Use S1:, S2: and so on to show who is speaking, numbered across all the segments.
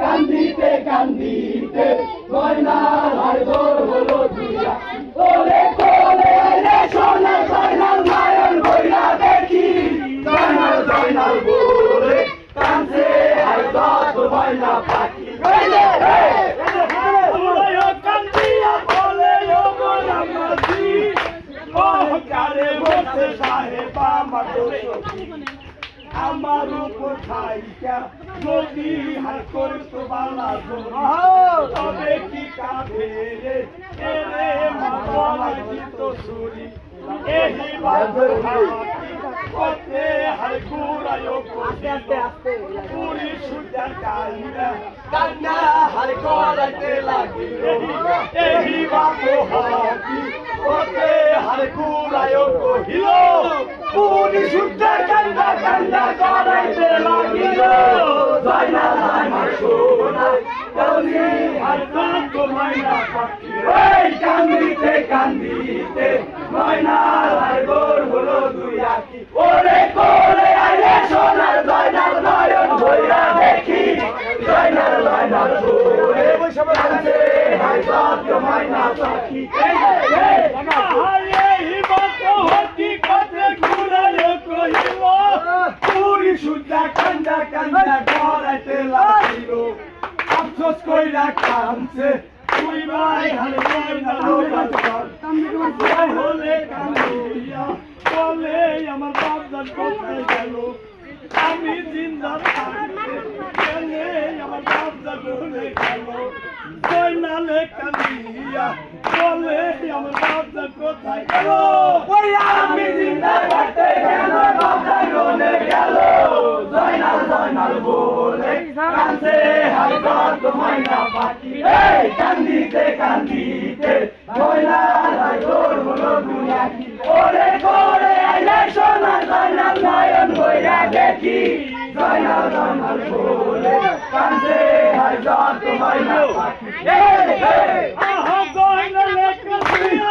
S1: কান্দিতে কান্দিতে ময়নার হাড় দোর হলো দুইয়া ওরে কোলে আইলে সোনা জয়নাল নয়ন ভইরা দেখি। জয়নাল জয়নাল বলে কান্দে হাড় দত ময়না পাখি। রে,
S2: কারে বসে সাহেব আমার দোষী আমার উপর খাইয়া যদি হার করে তো বালা তবে কি কাঁধে রে? সুরি এহি বাজে হামাকি কতে হার গুড়ায় আস্তে আস্তে আস্তে। পুরি কান্দা
S1: কান্না। লাগিল। ওতে হাড় কহিল পুরি কান্দা কান্দা কান্দিতে কান্দিতে ময়না হাড় গোর হলো দুই আখি ওরে কোলে আইলে সোনার জয়নাল নয়ন ভইরা দেখি জয়নাল জয়নাল সোরে কান্দে হাড় দত ময়না পাখি এই রে, এই পুরি সুদ্ধা কান্দা কান্দা গলাইতে লাগিল আফসোস কইরা কানছে তুই ভাই হাল ময়না লোয়া
S2: হলে কান্দিয়া বলে আমার বাপদার কোথায় গেল? আমি জিন্দা থাকতে গেলে আমার বাপদার বলে গেল? জয়নালে কান্দিয়া বলে আমার বাপদার কোথায় গেল?
S1: ওই আমি জিন্দা থাকতে কেন বাবা গলে? গেল জয়নাল জয়নাল বলে কানছে হাই গত ময়না পাখি এই কান্দিতে কান্দিতে হাই গোর হলো দুনিয়া। ওরে করে আইলে সোনা জয়নাল নয়ন বইরা দেখি। জয়নাল জয়নাল বলে কানছে হাই এই এই
S2: আহা জয়নালে কান্দিয়া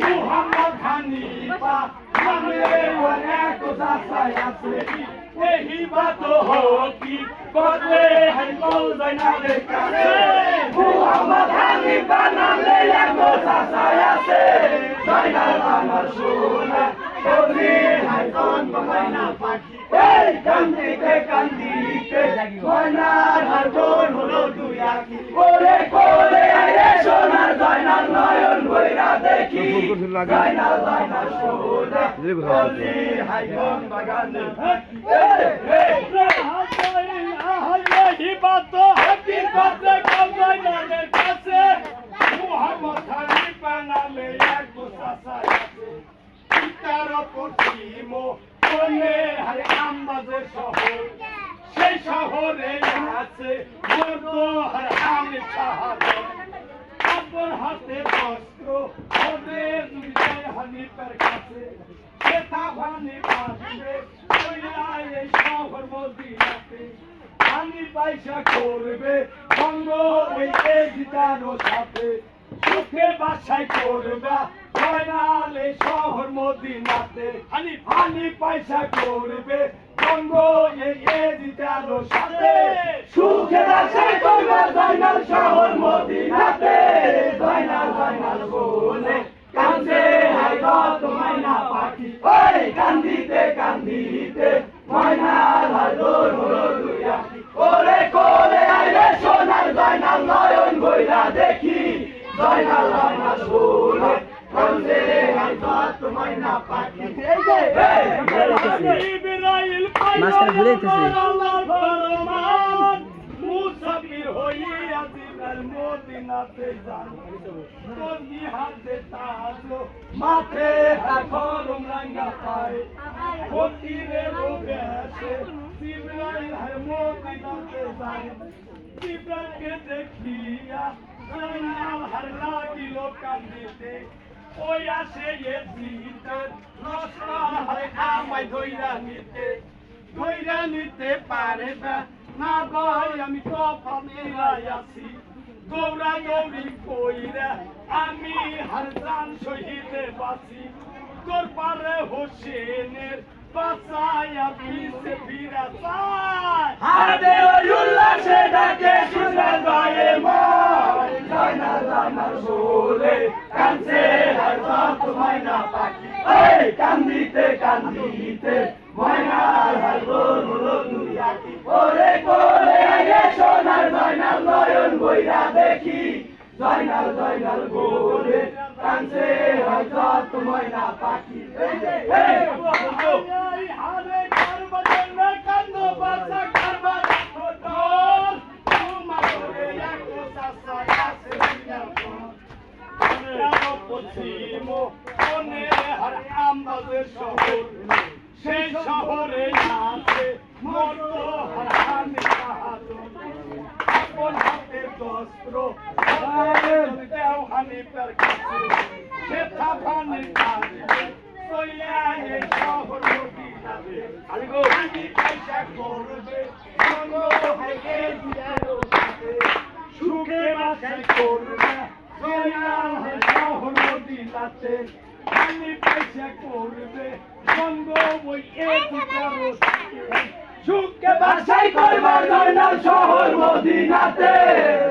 S2: মুহাম্মদ হানিফা নামে অনেক দাসাই আছে এহি বাত হকি কতে হাই কোথায় নালে কাছে
S1: মুহাম্মদ হানিফা নামে এক সাসাই আছে জয়নাল আমার সোনা কবি হাইকন ময়না পাখি এই কান্দিতে কান্দিতে ময়নার হার তোর হলো দুই আখি ওরে কোলে আইরে সোনার জয়নাল নয়ন ভইরা দেখি জয়নাল জয়নাল সোনা কবি হাইকন বাগানে এই, এই,
S2: সেই শহরে আছে বড় হানি শাহাদত আপন হাতে বস্ত্র ওদের বিজয় হানিফের কাছে সেটা ভানি পাশে ওইলাই এই শহর মদিনাতে আমি পয়সা করবে সঙ্গ ওই এজিটারও সাথে সুখে বাসায় করবে জয়নালে শহর মদিনাতে হানি হানি পয়সা করবে সঙ্গ দিতে আলো সাথে।
S1: সুখে আছে কইবার জয়নাল শহর মদিনাতে। জয়নাল জয়নাল বলে কান্দে হাই তোমায় না পাখি। ওই কান্দিতে কান্দিতে ময়নার হাই দোর হলো দুই আখি ওরে কোলে আইলে সোনার জয়নাল নয়ন বইরা দেখি জয়নাল জয়নাল বলে কান্দে হাই গত ময়না পাখি এই যে এই, এই,
S2: ইব্রাহিম
S3: মাঝখানে ভুলে যেতেছি।
S2: আল্লাহর ফরমান মুসা লইয়া দিনার মদিনাতে যান তোর হাতে তাজ মাথে এখন রাঙ্গা পায়। ফকিরে বেশে জিব্রাইল হায় মদিনাতে যায়। জিব্রাইলকে দেখিয়া জানাল হার লাগিল কান্দিতে। ওই আসে এ দিতে নসরা হায় আমায় ধইরা নিতে পারে না ভাই, আমি কপাল মিলাই আছি। দৌড়া দৌড়ি কইরা আমি হার জান শহীদে বাঁচি। তোর পারে হোসেনের বাসায়া পিছে
S1: কান্দিতে কান্দিতে ময়নার হারগোর হলো দুনিয়াটি ওরে কোরে আগে সোনার জয়নাল নয়ন বইরা দেখি জয়নাল জয়নাল বলে কানছে হযরত ময়না পাখি এই যে, এই,
S2: হারে কারবালার না কান্দো বাসা কারবালা তোর তোমার করে এক সাসা কাছে দিলাম কেন পশ্চিম কোনে হার আমবাদের শহর হাতে বস্ত্র দেও হানি পের কাছে সে থাপানি কাছে সইয়া এই শহর মদিনাতে আলিগো আমি পয়সা করবে। মনো হয়ে দিয়ারো সাথে সুখে বাসাই করবে। সইয়া এই শহর মদিনাতে আমি পয়সা করবে। সঙ্গ ওই এক দিয়ারো সাথে সুখে
S1: বাসাই করবার জয়নাল শহর মদিনাতে।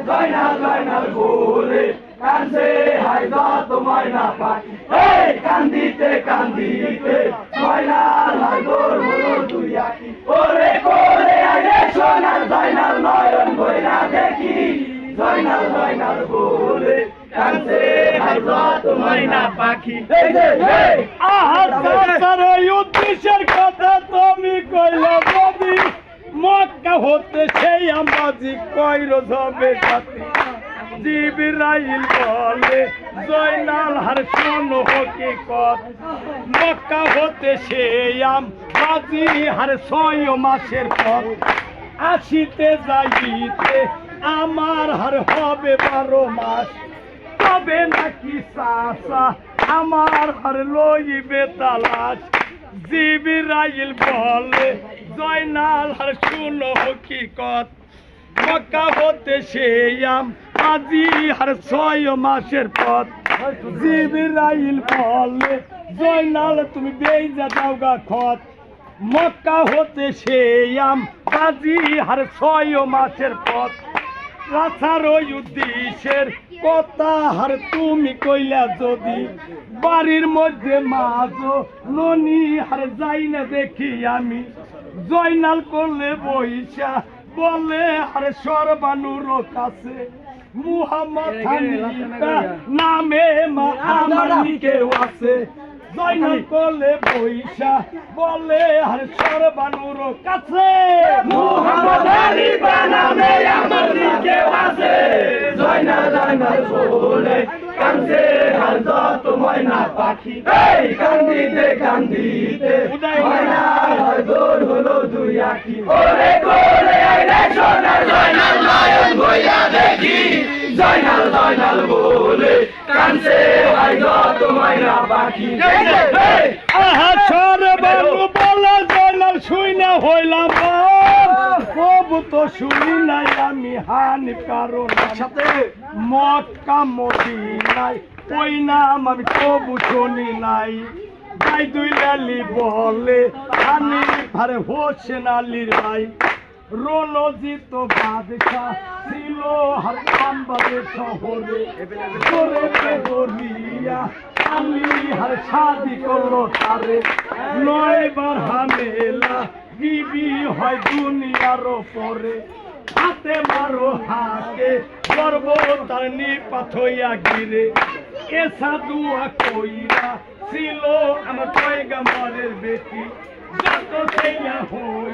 S1: জয়নাল জয়নাল বলে কানছে হাই যত ময়না পাখি এই কান্দিতে কান্দিতে জয়নাল হাই গোর হলো আকি। ওরে, কোরে আগে সোনাল জয়নাল নয়ন বইরা দেখি। জয়নাল জয়নাল বলে কানছে হাই যত ময়না পাখি। এই যে, এই!
S2: আহার তার ওই উদ্দেশ্যের কথা তুমি কইলে যদি মক্কা হতে সেই আমাজি কইর যাবে জাতি। জিবরাইল বলে, জয়নাল হার শোন হকি কত মক্কা হতে সেই আম বাজি হার ছয় মাসের পর আসিতে যাইতে আমার হার হবে বারো মাস। তবে নাকি চাষা আমার হার লইবে তালাশ। জিবিরাইল বলে, জয়নাল হার শুনো হকিকত। মক্কা হতে সেয়াম আজি হার ছয় মাসের পথ। জিবিরাইল বলে, জয়নাল, তুমি বেই বেজা দাওগা খত। মক্কা হতে সেয়াম আজি হার ছয় মাসের পথ। ওই উদ্দেশ্যের কথা হার তুমি কইলা যদি বাড়ির মধ্যে মাঝ ননি হার যাই না দেখি আমি। জয়নাল করলে বইসা বলে হার সরবানুর কাছে মুহাম্মদ হানিফা নামে মা আমার কেউ আছে। জয়নাল করলে বইসা বলে হার সরবানুর কাছে।
S1: মুহাম্মদ আলী বানামে আমার দিকে আছে জয়না জয়নাল বলে কান্দে হার যত ময়না পাখি। এই কান্দিতে কান্দিতে ময়না দোর হলো দুই আখি। ওরে কোরে আইলে সোনা জয়নাল নয়ন বইয়া দেখি। জয়নাল জয়নাল বলে কান্দে হার যত ময়না পাখি।
S2: আহা সরে বাবু বলা জয়নাল শুই না হইলাম। তো শুনি নাই আমি হানি কারণ সাথে মক্কা মদিনাই ওই নাম আমি কবু শুনি নাই। ভাই দুই লালি বলে হানি ভারে হোসেন আলীর ভাই। রণজিত বাদশাহ ছিল হার আমবাদের শহরে। করে বেদরিয়া আমি হার শাদি করল তারে। নয় বার হামেলা বিবি হয় দুনিয়ার পরে হাতে মারো হাতে গর্ব তার নিপাত গিরে এ সাধুয়া কইরা ছিল আমার পয়গাম্বরের বেটি, যত সেইয়া হই